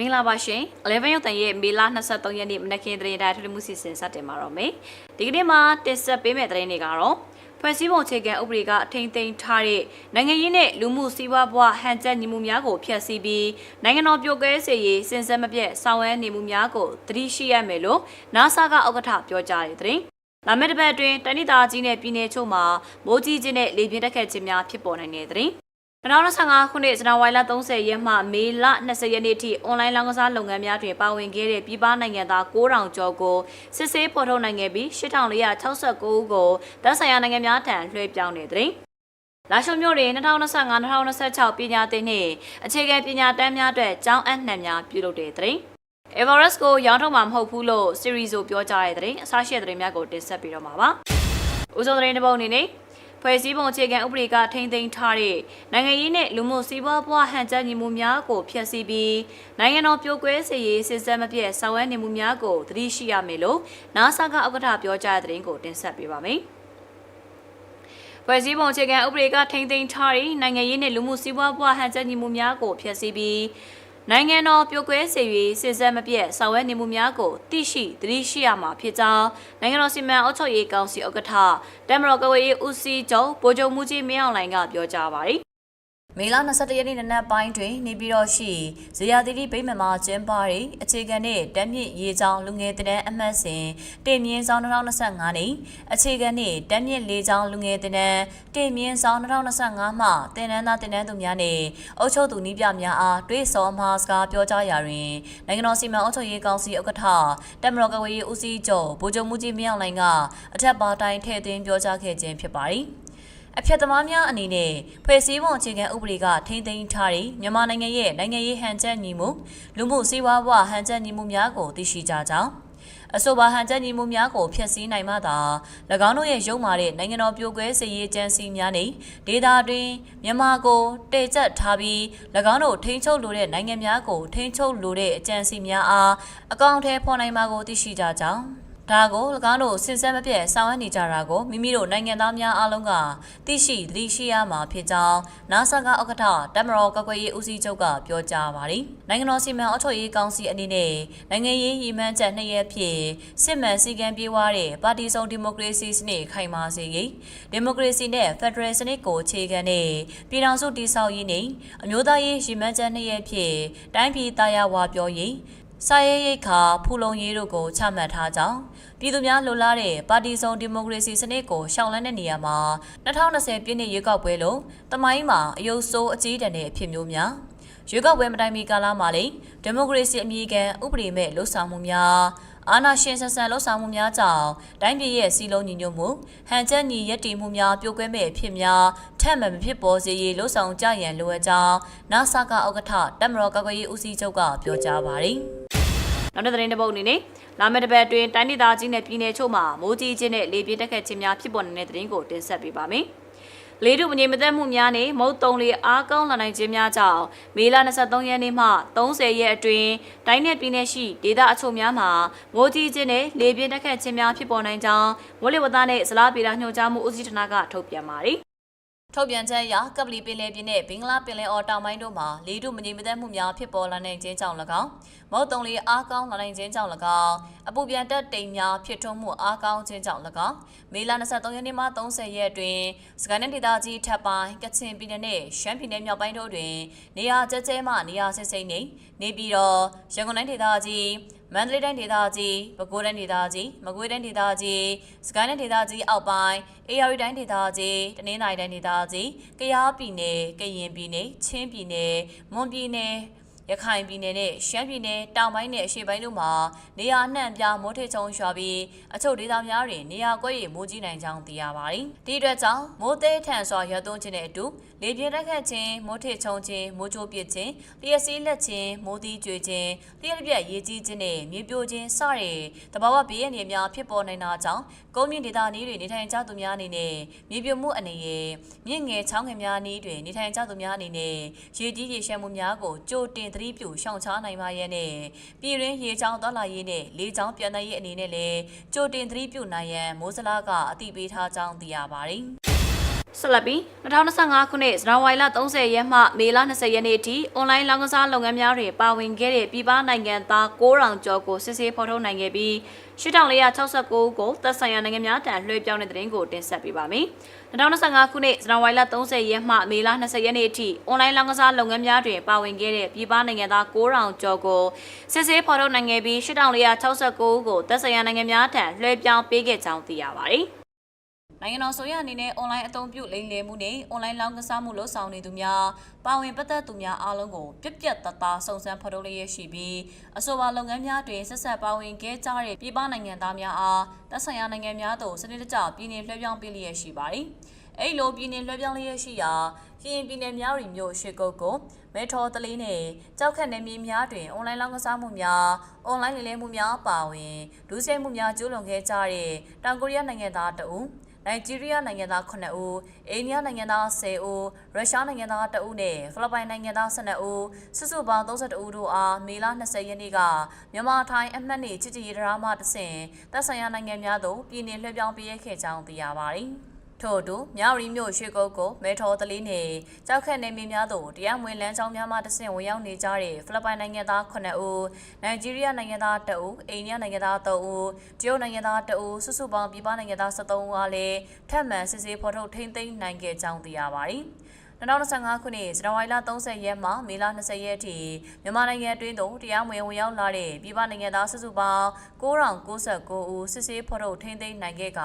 မင်္ဂလာပါရှင်11ရုပ်တန်ရဲ့မေလ23ရက်နေ့မနက်ခင်းသတင်းတိုင်းထွေမှုစီစဉ်စတင်မှာတော့မယ်ဒီကနေ့မှာတင်ဆက်ပေးမယ့်သတင်းတွေကတော့ဖွဲ့စည်းပုံအခြေခံဥပဒေကအထိန်သိမ်းထားတဲ့နိုင်ငံရေးနဲ့လူမှုစီးပွားဘဝဟန်ချက်ညီမှုများကိုဖျက်ဆီးပြီးနိုင်ငံတော်ပြိုကွဲစေရေးစင်စက်မပြတ်ဆောင်ရွက်နေမှုများကိုသတိရှိရမယ်လို့ NASA ကဥက္ကဋ္ဌပြောကြားတဲ့သတင်းလာမယ့်တစ်ပတ်အတွင်းတနိတာကြီးနဲ့ပြည်내ချို့မှာမိုးကြီးခြင်းနဲ့လေပြင်းတက်ခတ်ခြင်းများဖြစ်ပေါ်နိုင်တဲ့သတင်း 2025ခုနှစ်ဇန်နဝါရီလ30ရက်မှမေလ20ရက်နေ့ထိအွန်လိုင်းလောင်းကစားလုပ်ငန်းများတွင်ပါဝင်ခဲ့တဲ့ပြည်ပနိုင်ငံသား9000ကျော်ကိုစစ်ဆေးဖော်ထုတ်နိုင်ခဲ့ပြီး8469ဦးကိုတပ်ဆိုင်ရာနိုင်ငံများထံလွှဲပြောင်းနေတဲ့။လာရှုံမြို့တွင်2025-2026ပညာသင်နှင့်အခြေခံပညာတန်းများအတွက်ကျောင်းအပ်နှံများပြုလုပ်တဲ့တဲ့။ Everest ကိုရောင်းထုတ်မှာမဟုတ်ဘူးလို့ series ကိုပြောကြားတဲ့တဲ့အစားရှိတဲ့တဲ့များကိုတင်ဆက်ပေးတော့မှာပါ။ဦးဆုံးသတင်းတစ်ပုဒ်အနေနဲ့ ဖွဲ့စည်းပုံအခြေခံဥပဒေကထိန်းသိမ်းထားတဲ့နိုင်ငံရေးနဲ့လူမှုစီးပွားဘဝဟန်ချက်ညီမှုများကိုဖျက်ဆီးပြီးနိုင်ငံတော်ပြိုကွဲစေရေးစစ်စက်မပြတ်ဆောင်ရွက်နေမှုများကိုသတိရှိရမယ်လို့ NASA ကဥက္ကဋ္ဌပြောကြားတဲ့သတင်းကိုတင်ဆက်ပေးပါမယ်။ဖွဲ့စည်းပုံအခြေခံဥပဒေကထိန်းသိမ်းထားတဲ့နိုင်ငံရေးနဲ့လူမှုစီးပွားဘဝဟန်ချက်ညီမှုများကိုဖျက်ဆီးပြီး နိုင်ငံတော်ပြိုကွဲစေ၍စစ်စက်မပြတ်ဆောင်ရွက်နေမှုများကိုသိရှိသတိရှိရမှာဖြစ်ကြောင်းနိုင်ငံတော်စီမံအုပ်ချုပ်ရေးကောင်စီဥက္ကဋ္ဌတမတော်ကဝေးဦးစီးချုပ်ဗိုလ်ချုပ်မှုကြီးမင်းအောင်လှိုင်ကပြောကြားပါတယ် မေလ21ရက်နေ့နနက်ပိုင်းတွင် နေပြည်တော်ရှိဇေယျသီရိဗိမာန်မှာကျင်းပတဲ့အခြေခံနှင့်တမ်းမြင့်ရေးချောင်းလူငယ်တန်းအမှတ်စဉ်တင်မြင့်ဆောင်2025နှင့်အခြေခံနှင့်တမ်းမြင့်လေးချောင်းလူငယ်တန်းတင်မြင့်ဆောင်2025မှတင်နန်းသားတင်နန်းသူများနှင့်အုပ်ချုပ်သူနှီးပြများအားတွေ့ဆုံမှာစကားပြောကြားရာတွင်နိုင်ငံတော်စီမံအုပ်ချုပ်ရေးကောင်စီဥက္ကဋ္ဌတမတော်ကဝေးဦးစီးချုပ်ဗိုလ်ချုပ်မှုကြီးမင်းအောင်လှိုင်ကအထက်ပါတိုင်းထည့်သွင်းပြောကြားခဲ့ခြင်းဖြစ်ပါသည် အဖြစ်သမားများအနေနဲ့ဖွဲ့စည်းပုံအခြေခံဥပဒေကထိမ့်သိမ်းထားတဲ့မြန်မာနိုင်ငံရဲ့နိုင်ငံရေးဟန်ချက်ညီမှုလူမှုစီးပွားဘဝဟန်ချက်ညီမှုများကိုသိရှိကြကြောင်းအဆိုပါဟန်ချက်ညီမှုများကိုဖျက်ဆီးနိုင်မှသာ၎င်းတို့ရဲ့ရုံမာတဲ့နိုင်ငံတော်ပြိုကွဲစေရေးကြံစီများနဲ့ဒေသတွင်းမြန်မာကိုတေကျပ်ထားပြီး၎င်းတို့ထိန်းချုပ်လိုတဲ့နိုင်ငံများကိုထိန်းချုပ်လိုတဲ့အကြံစီများအားအကောင့်ထဲဖော်နိုင်မှာကိုသိရှိကြကြောင်း ဒါကို၎င်းတို့စဉ်ဆက်မပြတ်ဆောင်ရွက်နေကြတာကိုမိမိတို့နိုင်ငံသားများအားလုံးကသိရှိသတိရှိရမှာဖြစ်ကြောင်း NASA ကဥက္ကဋ္ဌတမတော်ကကွယ်ရေးဦးစီးချုပ်ကပြောကြားပါတယ်။နိုင်ငံတော်စီမံအုပ်ချုပ်ရေးကောင်စီအနေနဲ့နိုင်ငံရေးရည်မှန်းချက်နှစ်ရပ်ဖြင့်စစ်မှန်စည်းကမ်းပြေးဝတဲ့ပါတီစုံဒီမိုကရေစီစနစ်ခိုင်မာစေရေးဒီမိုကရေစီနဲ့ဖက်ဒရယ်စနစ်ကိုအခြေခံတဲ့ပြည်ထောင်စုတည်ဆောက်ရေးနဲ့အမျိုးသားရေးရည်မှန်းချက်နှစ်ရပ်ဖြင့်တိုင်းပြည်သားရဝါပြောရေး စာရေးရိတ်ခါဖူလုံရေးတို့ကိုချမှတ်ထားကြောင်းပြည်သူများလိုလားတဲ့ပါတီစုံဒီမိုကရေစီစနစ်ကိုရှောင်လန်းတဲ့နေရာမှာ2020ပြည့်နှစ်ရွေးကောက်ပွဲလို့တမိုင်းမှာအယုတ်ဆိုးအကြီးတန်းတဲ့အဖြစ်မျိုးများရွေးကောက်ပွဲမတိုင်မီကာလမှာလေဒီမိုကရေစီအမိခံဥပဒေမဲ့လှုပ်ဆောင်မှုများအာဏာရှင်ဆန်ဆန်လှုပ်ဆောင်မှုများကြောင့်တိုင်းပြည်ရဲ့စီလုံးညီညွတ်မှုဟန်ချက်ညီရည်တည်မှုများပြိုကွဲမဲ့အဖြစ်များထက်မှန်မဖြစ်ပေါ်စေရေးလှုပ်ဆောင်ကြရန်လိုအပ်ကြောင်းနာဆာကဥက္ကဋ္ဌတက်မတော်ကာကွယ်ရေးဦးစီးချုပ်ကပြောကြားပါတယ် နောက်တဲ့သတင်းတစ်ပုဒ်အနေနဲ့လာမယ့်တစ်ပတ်အတွင်းတိုင်းဒေသကြီးနဲ့ပြည်내ချို့မှာမိုးကြီးခြင်းနဲ့လေပြင်းတက်ခတ်ခြင်းများဖြစ်ပေါ်နေတဲ့သတင်းကိုတင်ဆက်ပေးပါမယ်။လေထုမငြိမ်မသက်မှုများနဲ့မုတ်တုံလေအားကောင်းလာနိုင်ခြင်းများကြောင့်မေလ23ရက်နေ့မှ30ရက်အတွင်းတိုင်းနယ်ပြည်နယ်ရှိဒေသအချို့များမှာမိုးကြီးခြင်းနဲ့လေပြင်းတက်ခတ်ခြင်းများဖြစ်ပေါ်နိုင်ကြောင်းမိုးလေဝသနဲ့ဇလားပေတာညွှန်ကြားမှုဦးစီးဌာနကထုတ်ပြန်ပါတယ်။ ထုတ်ပြန်ချက်အရကပလီပင်လယ်ပြင်နဲ့ဘင်္ဂလားပင်လယ်အော်တောင်ပိုင်းတို့မှာလေထုမငြိမ်မသက်မှုများဖြစ်ပေါ်လာနိုင်ခြင်းကြောင့်၎င်းမုတ်တုံလေအားကောင်းလာနိုင်ခြင်းကြောင့်၎င်းအပူပြန်တက်တိမ်များဖြစ်ထွန်းမှုအားကောင်းခြင်းကြောင့်၎င်းမေလ23ရက်နေ့မှ30ရက်အတွင်းစကိုင်းနယ်ဒေသကြီးထပ်ပိုင်းကချင်ပြည်နယ်နဲ့ရှမ်းပြည်နယ်မြောက်ပိုင်းတို့တွင်နေရာကျကျဲမှနေရာဆင်းဆင်းနေနေပြီးတော့ရန်ကုန်တိုင်းဒေသကြီး မန္တလေးတိုင်းဒေသကြီးပဲခူးတိုင်းဒေသကြီးမကွေးတိုင်းဒေသကြီးစကိုင်းတိုင်းဒေသကြီးအောက်ပိုင်းအေရီတိုင်းဒေသကြီးတနင်္သာရီတိုင်းဒေသကြီးကယားပြည်နယ်ကရင်ပြည်နယ်ချင်းပြည်နယ်မွန်ပြည်နယ် ရခိုင်ပြည်နယ်နဲ့ရှမ်းပြည်နယ်တောင်ပိုင်းနဲ့အရှေ့ပိုင်းတို့မှာနေရာနှံ့ပြားမိုးထချုံရွာပြီးအချို့ဒေသများတွင်နေရာကွက်ရည်မိုးကြီးနိုင်ကြောင်းသိရပါတယ်။ဒီအတွက်ကြောင့်မိုးသေးထန်စွာရွာသွန်းခြင်းနဲ့အတူလေပြင်းတိုက်ခတ်ခြင်းမိုးထချုံခြင်းမိုးကြိုးပစ်ခြင်းလျှက်စီးလက်ခြင်းမိုးသီးကျွေခြင်းလျှက်ပြက်ရေးကြီးခြင်းနဲ့မြေပြိုခြင်းစတဲ့တဘာဝဘေးရန်တွေများဖြစ်ပေါ်နိုင်တာကြောင့်ကုန်းမြင့်ဒေသနီးတွင်နေထိုင်ကြသူများအနေနဲ့မြေပြိုမှုအနေနဲ့မြင့်ငယ်ချောင်းငယ်များနီးတွင်နေထိုင်ကြသူများအနေနဲ့ရေကြီးရေရှမ်းမှုများကိုကြိုတင်သတိပြုရှောင်ရှားနိုင်ပါရဲ့နဲ့ပြည်ရင်းရေချောင်းသွားလာရေးနဲ့လေချောင်းပြန်နိုင်ရေးအနေနဲ့လည်းကြိုတင်သတိပြုနိုင်ရန်မိုးစလားကအသိပေးထားကြောင်းသိရပါတယ်။ ဆက်လက်ပြီး2025ခုနှစ်ဇန်နဝါရီလ30ရက်မှမေလ20ရက်နေ့အထိအွန်လိုင်းလောင်းကစားလုပ်ငန်းများတွင်ပါဝင်ခဲ့တဲ့ပြည်ပနိုင်ငံသား9000ကျော်ကိုစစ်ဆေးဖော်ထုတ်နိုင်ခဲ့ပြီး8469ဦးကိုသက်ဆိုင်ရာနိုင်ငံများထံလွှဲပြောင်းတဲ့သတင်းကိုတင်ဆက်ပေးပါမယ်။2025ခုနှစ်ဇန်နဝါရီလ30ရက်မှမေလ20ရက်နေ့အထိအွန်လိုင်းလောင်းကစားလုပ်ငန်းများတွင်ပါဝင်ခဲ့တဲ့ပြည်ပနိုင်ငံသား9000ကျော်ကိုစစ်ဆေးဖော်ထုတ်နိုင်ခဲ့ပြီး8469ဦးကိုသက်ဆိုင်ရာနိုင်ငံများထံလွှဲပြောင်းပေးခဲ့ကြောင်းသိရပါတယ်။ နိုင်ငံတော်ဆိုရအနေနဲ့အွန်လိုင်းအသုံးပြုလိမ်လည်မှုနဲ့အွန်လိုင်းလောင်းကစားမှုလှုပ်ဆောင်နေသူများပါဝင်ပတ်သက်သူများအားလုံးကိုပြက်ပြက်တသားစုံစမ်းဖော်ထုတ်လျက်ရှိပြီးအဆိုပါလုပ်ငန်းများတွင်ဆက်ဆက်ပါဝင်ခဲ့ကြတဲ့ပြည်ပနိုင်ငံသားများအားသက်ဆိုင်ရာနိုင်ငံများသို့စနစ်တကျပြည်내လွှဲပြောင်းပေးလျက်ရှိပါတယ်။အဲ့လိုပြည်내လွှဲပြောင်းလျက်ရှိရာကရင်ပြည်နယ်များရီမြို့ရှိကုတ်ကိုမဲထော်တလေးနဲ့ကြောက်ခက်နယ်မြေများတွင်အွန်လိုင်းလောင်းကစားမှုများအွန်လိုင်းလိမ်လည်မှုများပါဝင်ဒုစရိုက်မှုများကျူးလွန်ခဲ့ကြတဲ့တောင်ကိုရီးယားနိုင်ငံသားတအုပ် နိုင်ဂျီးရီးယားနိုင်ငံသား9ဦး၊အိန္ဒိယနိုင်ငံသား10ဦး၊ရုရှားနိုင်ငံသား1ဦးနဲ့ဖိလစ်ပိုင်နိုင်ငံသား12ဦးစုစုပေါင်း32ဦးတို့အားမေလ20ရက်နေ့ကမြန်မာထိုင်းအမှတ်နေချစ်ကြည်ရေးဒရာမှတဆင့်သက်ဆိုင်ရာနိုင်ငံများသို့ပြည်내လွှဲပြောင်းပေးရခဲ့ကြောင်းသိရပါတယ်။ ထို့အတူမြောက်ရီမြို့ရွှေကုတ်ကိုမဲထော်တလေးနဲ့ကြောက်ခက်နေမြေများသို့တရားမဝင်လမ်းကြောင်းများမှတဆင့်ဝင်ရောက်နေကြတဲ့ဖိလစ်ပိုင်နိုင်ငံသား9ဦး၊နိုင်ဂျီးရီးယားနိုင်ငံသား2ဦး၊အိန္ဒိယနိုင်ငံသား3ဦး၊တရုတ်နိုင်ငံသား2ဦးစုစုပေါင်းပြည်ပနိုင်ငံသား73ဦးအားလည်းထပ်မံစစ်ဆေးဖော်ထုတ်ထိန်းသိမ်းနိုင်ခဲ့ကြောင်းသိရပါတယ်။ 2025ခုနှစ်ဇန်နဝါရီလ30ရက်မှမေလ20ရက်အထိမြန်မာနိုင်ငံအတွင်းသို့တရားမဝင်ဝင်ရောက်လာတဲ့ပြည်ပနိုင်ငံသားစုစုပေါင်း9099ဦးစစ်ဆေးဖော်ထုတ်ထိန်းသိမ်းနိုင်ခဲ့က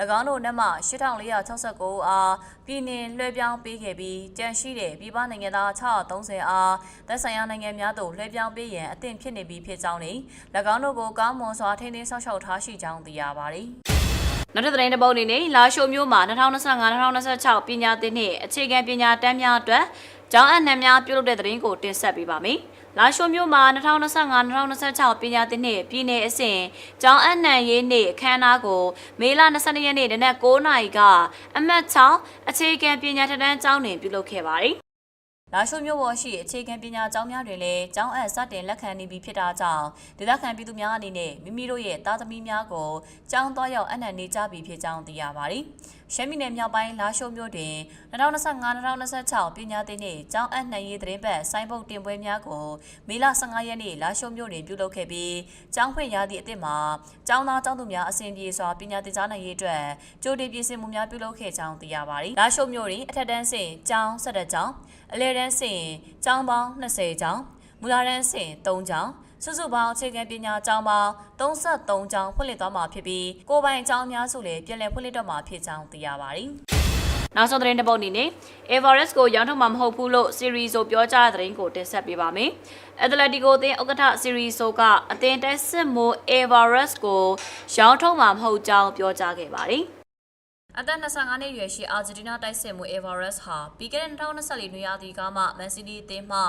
၎င်းတို့နက်မှ8469ဦးအားပြည်내လွှဲပြောင်းပေးခဲ့ပြီးကြန့်ရှိတဲ့ပြည်ပနိုင်ငံသား630အားသက်ဆိုင်ရာနိုင်ငံများသို့လွှဲပြောင်းပေးရန်အသင့်ဖြစ်နေပြီးဖြစ်ကြောင်းနဲ့၎င်းတို့ကိုကောင်းမွန်စွာထိန်းသိမ်းဆောက်ရှောက်ထားရှိကြောင်းသိရပါသည် နောက်ထပ်သတင်းတစ်ပုဒ်အနေနဲ့လာရှိုမျိုးမှာ2025-2026ပညာသင်နှစ်အခြေခံပညာတန်းများအတွက်ကျောင်းအနှံများပြုလုပ်တဲ့သတင်းကိုတင်ဆက်ပေးပါမယ်။လာရှိုမျိုးမှာ2025-2026ပညာသင်နှစ်ပြည်내အဆင့်ကျောင်းအနှံရေးနေ့အခမ်းအနားကိုမေလ22ရက်နေ့နနက်9:00နာရီကအမှတ်6အခြေခံပညာထက်တန်းကျောင်းတွင်ပြုလုပ်ခဲ့ပါတယ်။ လာရှိုမြို့ပေါ်ရှိအခြေခံပညာကျောင်းများတွင်လည်းကျောင်းအပ်စတင်လက်ခံနေပြီဖြစ်တာကြောင့်ဒေသခံပြည်သူများအနေနဲ့မိမိတို့ရဲ့သားသမီးများကိုကျောင်းသွားရောက်အနှံ့နေကြပြီဖြစ်ကြောင်းသိရပါတယ်။ ရှမ်းပြည်နယ်မြောက်ပိုင်းလာရှိုမြို့တွင်2025-2026ပညာသင်နှစ်ကျောင်းအပ်နှံရေးသတင်းပတ်ဆိုင်းဘုတ်တင်ပွဲများကိုမေလ15ရက်နေ့လာရှိုမြို့တွင်ပြုလုပ်ခဲ့ပြီးကျောင်းဖွင့်ရသည့်အသည့်မှာကျောင်းသားကျောင်းသူများအစဉ်ပြေစွာပညာသင်ကြားနိုင်ရေးအတွက်ကြိုတင်ပြင်ဆင်မှုများပြုလုပ်ခဲ့ကြောင်းသိရပါတယ်။လာရှိုမြို့တွင်အထက်တန်းဆင့်ကျောင်း၁၁ကျောင်းအလဲတန်းဆင့်ကျောင်းပေါင်း20ကျောင်းမူလာတန်းဆင့်3ကျောင်း စုစုပေါင်းအခြေခံပညာကျောင်းပေါင်း33ကျောင်းဖွင့်လှစ်သွားမှာဖြစ်ပြီးကိုပိုင်ကျောင်းများစုလည်းပြည်လည်ဖွင့်လှစ်တော့မှာဖြစ်ကြောင်းသိရပါတယ်။နောက်ဆုံးသတင်းတစ်ပုဒ်အနေနဲ့ Everest ကိုရောင်းထုတ်မှာမဟုတ်ဘူးလို့ Series ဆိုပြောကြားတဲ့သတင်းကိုတင်ဆက်ပေးပါမယ်။ Atletico အသင်းဥက္ကဋ္ဌ Series ဆိုကအသင်းတိုက်စစ်မိုး Everest ကိုရောင်းထုတ်မှာမဟုတ်ကြောင်းပြောကြားခဲ့ပါတယ်။အသက်25နှစ်အရွယ်ရှိအာဂျင်တီးနားတိုက်စစ်မှု Everest ဟာပြီးခဲ့တဲ့2024နွေရာသီကမှမန်စီးတီးအသင်းမှ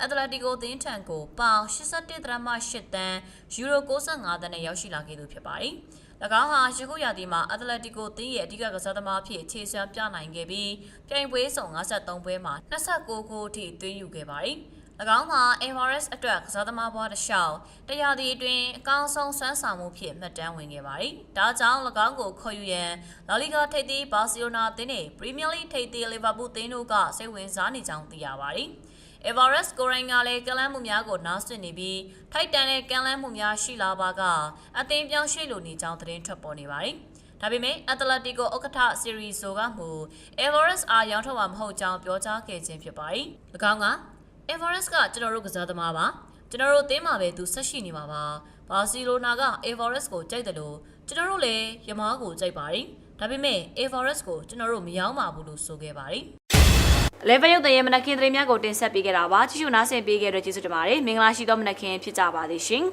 အက်တလက်တီကိုအသင်းထံကိုပေါင်81.8တန်းယူရို65တန်းနဲ့ရောက်ရှိလာခဲ့သူဖြစ်ပါတယ်။၎င်းဟာယခုရာသီမှာအက်တလက်တီကိုအသင်းရဲ့အဓိကကစားသမားအဖြစ်ခြေစွမ်းပြနိုင်ခဲ့ပြီးပြိုင်ပွဲစုံ53ပွဲမှာ29ဂိုးအထိသွင်းယူခဲ့ပါတယ်။၎င်းမှာ Everest အတွက်ကစားသမားဘွားတစ်လျှောက်တရားသည်အတွင်းအကောင်းဆုံးစွမ်းဆောင်မှုဖြစ်မှတ်တမ်းဝင်ခဲ့ပါတယ်။ဒါကြောင့်၎င်းကိုခေါ်ယူရန်လာလီဂါထိပ်သီးဘာစီလိုနာအသင်းနဲ့ပရီးမီယာလိထိပ်သီးလီဗာပူးအသင်းတို့ကစိတ်ဝင်စားနေကြောင်းသိရပါတယ်။ Everest ကိုရိုင်းကလည်းကလန်းမှုများကိုနားဆွနေပြီးထိုက်တန်တဲ့ကလန်းမှုများရှိလာပါကအသင်းပြောင်းရွှေ့လိုနေကြောင်းသတင်းထွက်ပေါ်နေပါတယ်။ဒါပေမဲ့အက်တလက်တီကိုဥက္ကဋ္ဌစီရီဆိုကမူ Everest အားရောင်းထုတ်မှာမဟုတ်ကြောင်းပြောကြားခဲ့ခြင်းဖြစ်ပါတယ်။၎င်းက Everest ကကျွန်တော်တို့ကစားသမားပါကျွန်တော်တို့အသင်းမှာပဲသူဆက်ရှိနေမှာပါဘာစီလိုနာက Everest ကိုကြိုက်တယ်လို့ကျွန်တော်တို့လည်းယမားကိုကြိုက်ပါတယ်ဒါပေမဲ့ Everest ကိုကျွန်တော်တို့မရောပါဘူးလို့ဆိုခဲ့ပါတယ် level ရုပ်သံရဲ့မနက်ခင်းသတင်းများကိုတင်ဆက်ပေးခဲ့တာပါကြည့်ရှုနားဆင်ပေးခဲ့တဲ့ကျေးဇူးတင်ပါတယ်မင်္ဂလာရှိသောမနက်ခင်းဖြစ်ကြပါသည်ရှင်